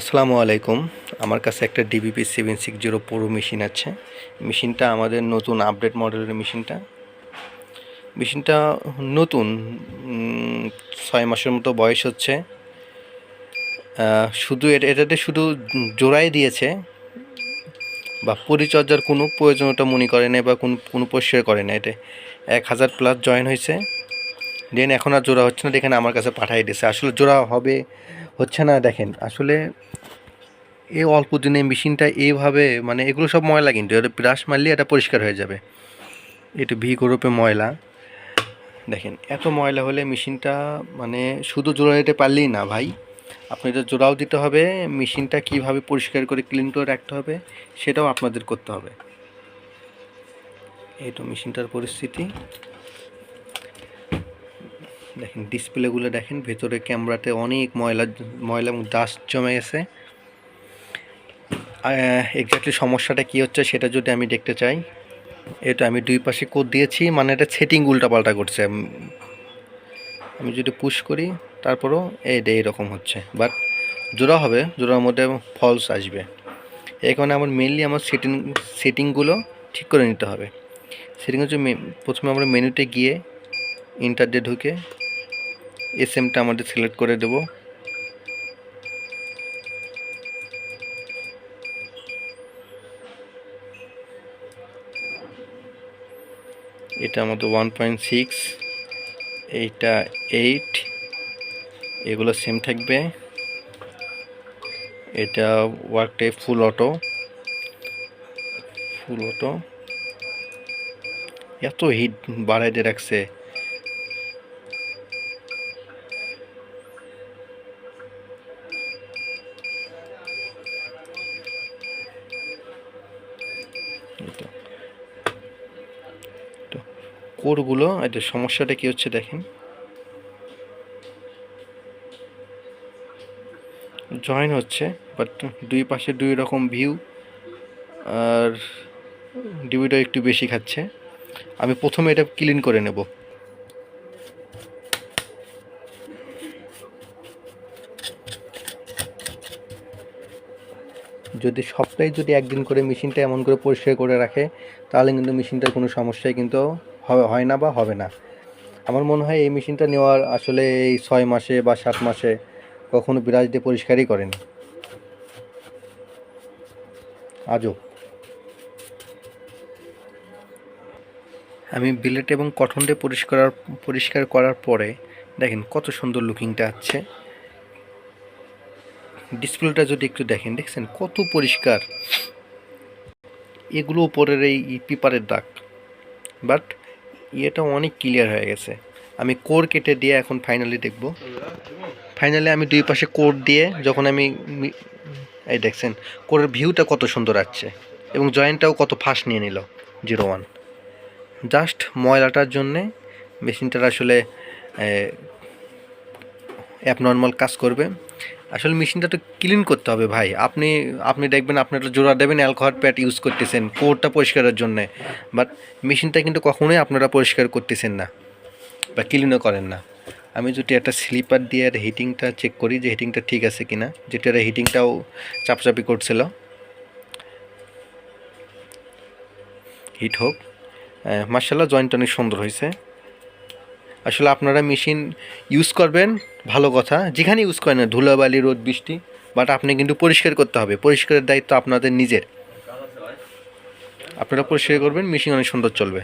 আসসালামু আলাইকুম। আমার কাছে একটা DBP seven six zero pro machine আছে। মেশিনটা আমাদের নতুন আপডেট মডেলের মেশিনটা। মেশিনটা নতুন ছয় মাসের মতো বয়স হচ্ছে। শুধু এটা, এটাতে শুধু জোড়াই দিয়েছে। বা পরিচর্যার কোনো প্রয়োজনীয়তা মনে করে না বা কোনো কোনো পরিষ্কার করে না এটা এক হাজার প্লাস জয়েন হয়েছে। দেন এখন আর জোড়া হচ্ছে না দেখেন আমার কাছে পাঠিয়ে দিয়েছে। আসলে জোড়া হবে হচ্ছে না, দেখেন, আসলে এই অল্প দিনে মেশিনটা এইভাবে মানে এগুলো সব ময়লা কিন্তু, এটা ব্রাশ মারলে এটা পরিষ্কার হয়ে যাবে। এটা ভি গ্রুপে ময়লা। দেখেন, এত ময়লা হলে মেশিনটা মানে শুধু জোড়া দিতে পারলেই না ভাই। আপনি এটা জোড়াও দিতে হবে, মেশিনটা কীভাবে পরিষ্কার করে ক্লিন করে রাখতে হবে, সেটাও আপনাদের করতে হবে। এই তো মেশিনটার পরিস্থিতি। দেখেন ডিসপ্লেগুলো দেখেন, ভেতরে ক্যামেরাতে অনেক ময়লা ময়লা এবং ডাস্ট জমে গেছে। এক্স্যাক্টলি সমস্যাটা কী হচ্ছে সেটা যদি আমি দেখতে চাই এটা আমি দুই পাশে কোড দিয়েছি মানে এটা সেটিং উল্টাপাল্টা করছে। আমি যদি পুশ করি, তারপরও এইটা এইরকম হচ্ছে। বাট জোড়া হবে, জোড়ার মধ্যে ফলস আসবে। এই কারণে আমার মেনলি আমার সেটিং সেটিংগুলো ঠিক করে নিতে হবে। সেটিং হচ্ছে প্রথমে আমরা মেনুতে গিয়ে ইন্টার দিয়ে ঢুকে এস এমটা আমাদের সিলেক্ট করে দেবো। এটা আমাদের ওয়ান পয়েন্ট সিক্স এইটা এইট এগুলো সেম থাকবে। এটা ওয়ার্কটাই ফুল অটো ফুল অটো এত হিট বাড়াই দিয়ে রাখছে। তো তো কোরগুলো এটা সমস্যাটা কি হচ্ছে দেখেন। জয়েন হচ্ছে বাট দুই পাশে দুই রকম ভিউ আর ডিবিটা একটু বেশি খাচ্ছে। আমি প্রথমে এটা ক্লিন করে নেব। যদি সপ্তাহে যদি একদিন করে মেশিনটা এমন করে পরিষ্কার করে রাখে, তাহলে কিন্তু মেশিনটার কোনো সমস্যাই কিন্তু হয় না বা হবে না। আমার মনে হয় এই মেশিনটা নেওয়ার আসলে এই ছয় মাসে বা সাত মাসে কখনো বিরাজ দিয়ে পরিষ্কারই করেনি। আজও। আমি বিলেট এবং কটন দিয়ে পরিষ্কার পরিষ্কার করার পরে দেখেন কত সুন্দর লুকিংটা আছে। ডিসপ্লেটা যদি একটু দেখেন, দেখছেন কত পরিষ্কার। এগুলো উপরের এই পেপারের দাগ। বাট ইয়েটা অনেক ক্লিয়ার হয়ে গেছে। আমি কোর কেটে দিয়ে এখন ফাইনালি দেখব। ফাইনালি আমি দুই পাশে কোর দিয়ে যখন আমি এই দেখছেন কোরের ভিউটা কত সুন্দর আসছে এবং জয়েন্টটাও কত ফাস্ট নিয়ে নিল জিরো ওয়ান জাস্ট ময়লাটার জন্যে মেশিনটার আসলে অ্যাবনর্মাল কাজ করবে। আসলে মেশিনটা তো ক্লিন করতে হবে ভাই। আপনি আপনি দেখবেন আপনি একটা জোড়া দেবেন অ্যালকোহল প্যাড ইউজ করতেছেন, কোরটা পরিষ্কারের জন্যে। বাট মেশিনটা কিন্তু কখনোই আপনারা পরিষ্কার করতেছেন না বা ক্লিনও করেন না। আমি যদি একটা স্লিপার দিয়ে আর হিটিংটা চেক করি যে হিটিংটা ঠিক আছে কিনা যেটার হিটিংটাও চাপচাপি করছিল। হিট হোক। মার্শাল্লাহ জয়েন্ট অনেক সুন্দর হয়েছে। আসলে আপনারা মেশিন ইউজ করবেন, ভালো কথা। যেখানে ইউজ করেন না, ধুলোবালি, রোদ, বৃষ্টি বাট আপনি কিন্তু পরিষ্কার করতে হবে। পরিষ্কারের দায়িত্ব আপনাদের নিজের। আপনারা পরিষ্কার করবেন, মেশিন অনেক সুন্দর চলবে।